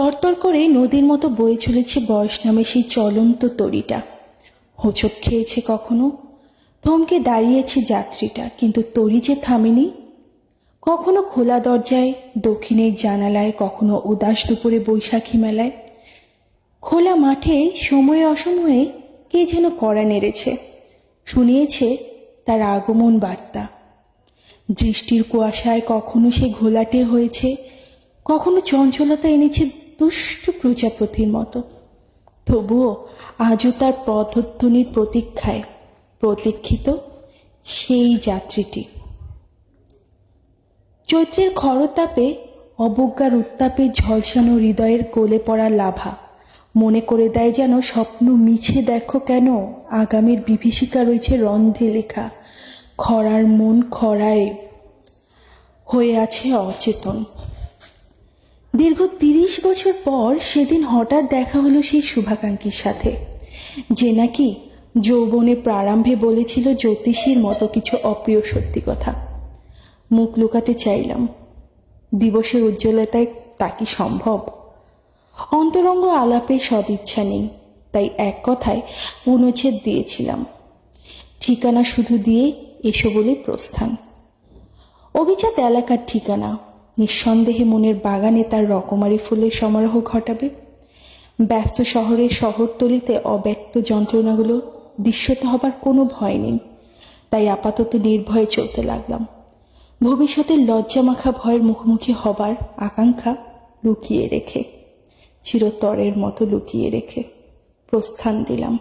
তরতর করে নদীর মতো বয়ে চলেছে বয়স নামে সেই চলন্ত তরিটা। হোঁচট খেয়েছে কখনো? থমকে দাঁড়িয়েছে যাত্রীটা, কিন্তু তরি যে থামেনি? কখনো খোলা দরজায়, দক্ষিণের জানালায়, কখনো উদাস দুপুরে বৈশাখী মেলায়। খোলা মাঠে সময়ে অসময়ে কে যেন কড়া নেড়েছে। শুনিয়েছে তার আগমন বার্তা। দৃষ্টির কুয়াশায় কখনো সে ঘোলাটে হয়েছে, কখনো চঞ্চলতা এনেছে দুষ্ট প্রজাপতির মতো। তবুও আজও তার পদধ্বনির প্রতীক্ষায় প্রতীক্ষিত সেই যাত্রীটি। চৈত্রের খরতাপে, অবজ্ঞার উত্তাপে ঝলসানো হৃদয়ের কোলে পড়া লাভা মনে করে দেয় যেন স্বপ্ন মিছে দেখো কেন? আগামীর বিভীষিকা রয়েছে রন্ধে লেখা, খরার মন খরায় হয়ে আছে অচেতন। দীর্ঘ তিরিশ বছর পর সেদিন হঠাৎ দেখা হলো সেই শুভাকাঙ্ক্ষীর সাথে। যে নাকি যৌবনের প্রারম্ভে বলেছিল জ্যোতিষীর মতো কিছু অপ্রিয় সত্যি কথা। মুখ লুকাতে চাইলাম। দিবসের উজ্জ্বলতায় তা কি সম্ভব? অন্তরঙ্গ আলাপে সদিচ্ছা নেই, তাই এক কথায় পুনচ্ছেদ দিয়েছিলাম। ঠিকানা শুধু দিয়ে এসো বলে প্রস্থান। অভিজাত এলাকার ঠিকানা নিঃসন্দেহে মনের বাগানে তার রকমারি ফুলের সমারোহ ঘটাবে। ব্যস্ত শহরের শহরতলিতে অব্যক্ত যন্ত্রণাগুলো দৃশ্যত হবার কোনো ভয় নেই। তাই আপাতত নির্ভয়ে চলতে লাগলাম। ভবিষ্যতের লজ্জামাখা ভয়ের মুখোমুখি হবার আকাঙ্ক্ষা লুকিয়ে রেখে, চিরতরের মতো লুকিয়ে রেখে প্রস্থান দিলাম।